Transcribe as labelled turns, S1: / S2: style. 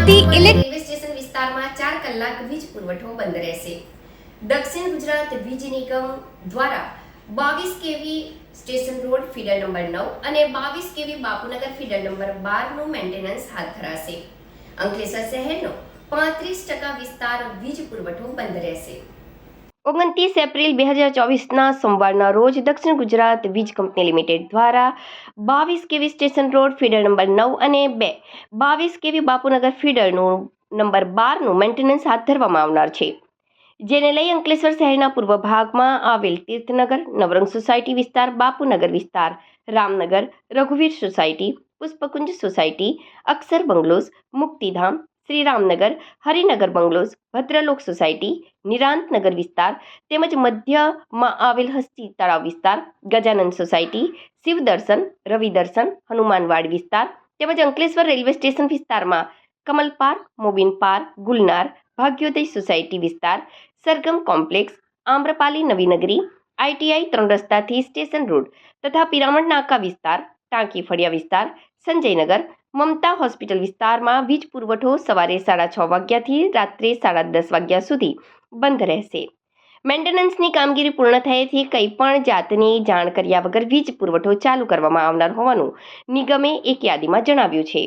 S1: Electric
S2: railway station વિસ્તારમાં ચાર કલાક વીજ પુરવઠો બંધ રહેશે. દક્ષિણ ગુજરાત વીજ નિગમ દ્વારા બાવીસ કેવી સ્ટેશન રોડ ફીડર નંબર નવ અને બાવીસ કેવી બાપુનગર ફીડર નંબર બારનું મેન્ટેનન્સ હાથ ધરાશે. અંકલેશ્વર શહેરનો પાંત્રીસ ટકા વિસ્તાર વીજ પુરવઠો બંધ રહેશે. ઓગણત્રીસ એપ્રિલ બે હજાર ચોવીસના સોમવારના રોજ દક્ષિણ ગુજરાત વીજ કંપની લિમિટેડ દ્વારા બાવીસ કેવી સ્ટેશન રોડ ફીડર નંબર નવ અને બે, બાવીસ કેવી બાપુનગર ફીડરનું નંબર બારનું મેન્ટેનન્સ હાથ ધરવામાં આવનાર છે. જેને લઈ અંકલેશ્વર શહેરના પૂર્વ ભાગમાં આવેલ તીર્થનગર, નવરંગ સોસાયટી વિસ્તાર, બાપુનગર વિસ્તાર, Ramnagar, રઘુવીર society, Pushpakunj society, Akshar bungalows Muktidham Shriramnagar, Harinagar bungalows, Bhadralok society Nirantnagar વિસ્તાર તેમજ મધ્યમાં આવેલ હસ્તી તળાવ વિસ્તાર, ગજાનંદ સોસાયટી, શિવદર્શન, રવિદર્શન, હનુમાનવાડ વિસ્તાર તેમજ અંકલેશ્વર રેલવે સ્ટેશન વિસ્તારમાં Kamal park, Mobin park, Gulnar, Bhagyoday society વિસ્તાર, સરગમ કોમ્પ્લેક્સ, આમ્રપાલી નવીનગરી આઈટીઆઈ ત્રણ રસ્તાથી સ્ટેશન રોડ તથા પિરામણ નાકા વિસ્તાર, ટાંકી ફળિયા વિસ્તાર, સંજયનગર મમતા હોસ્પિટલ વિસ્તારમાં વીજ પુરવઠો સવારે સાડા છ વાગ્યાથી રાત્રે સાડા દસ વાગ્યા સુધી બંધ રહેશે. મેન્ટેનન્સની કામગીરી પૂર્ણ થયેથી કંઈ પણ જાતની જાણ કર્યા વગર વીજ પુરવઠો ચાલુ કરવામાં આવનાર હોવાનું નિગમે એક યાદીમાં જણાવ્યું છે.